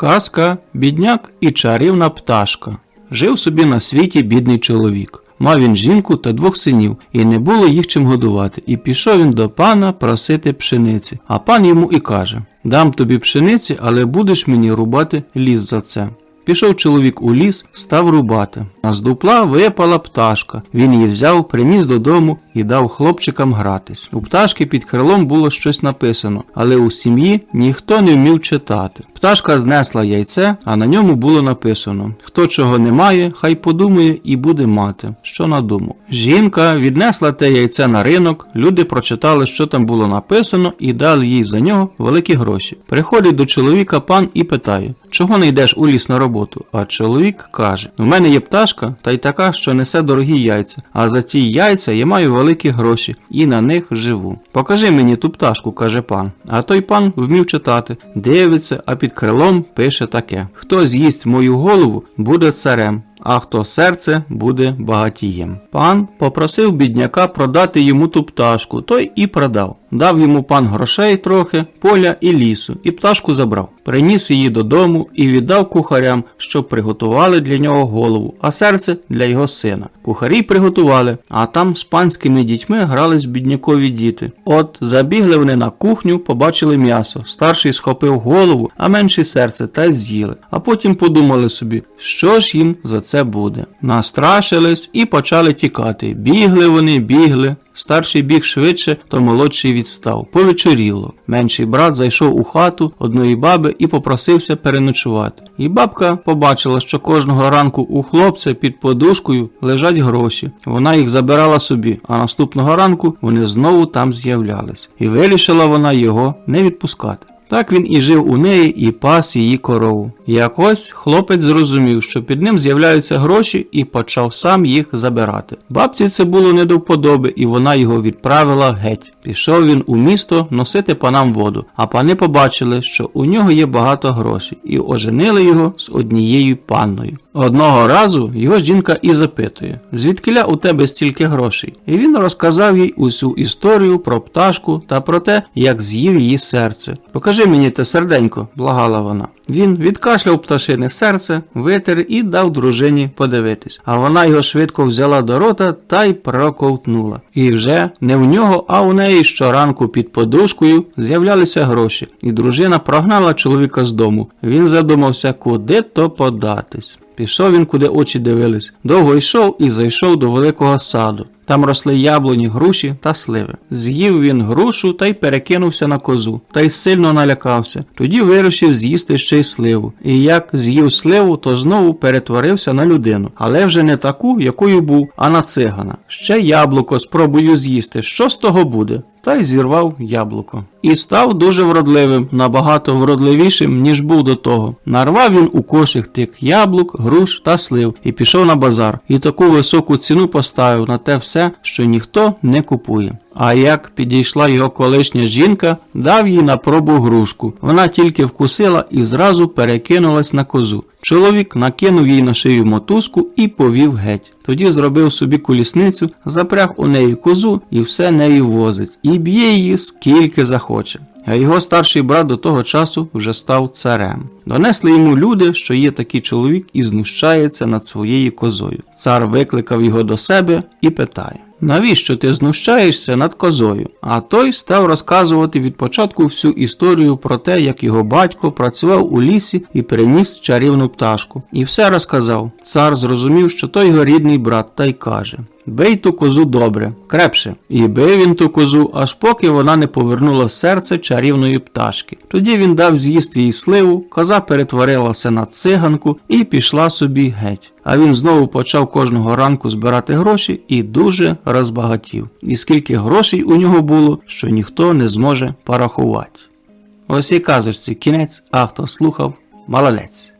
Казка, бідняк і чарівна пташка. Жив собі на світі бідний чоловік. Мав він жінку та двох синів, і не було їх чим годувати. І пішов він до пана просити пшениці. А пан йому і каже: Дам тобі пшениці, але будеш мені рубати ліс за це. Пішов чоловік у ліс, став рубати. А з дупла випала пташка. Він її взяв, приніс додому і дав хлопчикам гратись. У пташки під крилом було щось написано, але у сім'ї ніхто не вмів читати. Пташка знесла яйце, а на ньому було написано: Хто чого не має, хай подумає і буде мати, що надумав. Жінка віднесла те яйце на ринок, люди прочитали, що там було написано, і дали їй за нього великі гроші. Приходить до чоловіка пан і питає: Чого не йдеш у ліс на роботу? А чоловік каже: У мене є пташка, та й така, що несе дорогі яйця. А за ті яйця я маю великі гроші і на них живу. Покажи мені ту пташку, каже пан. А той пан вмів читати, дивиться, а під крилом пише таке: Хто з'їсть мою голову, буде царем. А хто серце буде багатієм. Пан попросив бідняка продати йому ту пташку, той і продав. Дав йому пан грошей трохи, поля і лісу, і пташку забрав. Приніс її додому і віддав кухарям, щоб приготували для нього голову, а серце для його сина. Кухарі приготували, а там з панськими дітьми грались біднякові діти. От забігли вони на кухню, побачили м'ясо. Старший схопив голову, а менший серце та й з'їли. А потім подумали собі, що ж їм за це буде. Настрашились і почали тікати. Бігли вони, бігли. Старший біг швидше, то молодший відстав. Повечеріло. Менший брат зайшов у хату одної баби і попросився переночувати. І бабка побачила, що кожного ранку у хлопця під подушкою лежать гроші. Вона їх забирала собі, а наступного ранку вони знову там з'являлись. І вирішила вона його не відпускати. Так він і жив у неї і пас її корову. Якось хлопець зрозумів, що під ним з'являються гроші і почав сам їх забирати. Бабці це було не до вподоби, і вона його відправила геть. Пішов він у місто носити панам воду, а пани побачили, що у нього є багато грошей, і оженили його з однією панною. Одного разу його жінка і запитує, звідкиля у тебе стільки грошей? І він розказав їй усю історію про пташку та про те, як з'їв її серце. Покажи мені те серденько, благала вона. Він відкашляв пташине серце, витер і дав дружині подивитись. А вона його швидко взяла до рота та й проковтнула. І вже не в нього, а у неї щоранку під подушкою з'являлися гроші, і дружина прогнала чоловіка з дому. Він задумався, куди то податись. Пішов він, куди очі дивились. Довго йшов і зайшов до великого саду. Там росли яблуні, груші та сливи. З'їв він грушу та й перекинувся на козу, та й сильно налякався. Тоді вирішив з'їсти ще й сливу. І як з'їв сливу, то знову перетворився на людину, але вже не таку, якою був, а на цигана. Ще яблуко спробую з'їсти. Що з того буде? Та й зірвав яблуко. І став дуже вродливим, набагато вродливішим, ніж був до того. Нарвав він у кошик тик яблук, груш та слив і пішов на базар. І таку високу ціну поставив на те все, що ніхто не купує. А як підійшла його колишня жінка, дав їй на пробу грушку. Вона тільки вкусила і зразу перекинулась на козу. Чоловік накинув їй на шию мотузку і повів геть. Тоді зробив собі колісницю, запряг у неї козу і все нею возить, і б'є її скільки захоче. А його старший брат до того часу вже став царем. Донесли йому люди, що є такий чоловік і знущається над своєю козою. Цар викликав його до себе і питає. Навіщо ти знущаєшся над козою? А той став розказувати від початку всю історію про те, як його батько працював у лісі і приніс чарівну пташку. І все розказав. Цар зрозумів, що той його рідний брат, та й каже: Бий ту козу добре, крепше. І бив він ту козу, аж поки вона не повернула серце чарівної пташки. Тоді він дав з'їсти їй сливу, коза перетворилася на циганку і пішла собі геть. А він знову почав кожного ранку збирати гроші і дуже розбагатів. І скільки грошей у нього було, що ніхто не зможе порахувати. Ось і казочці кінець, а хто слухав, молодець.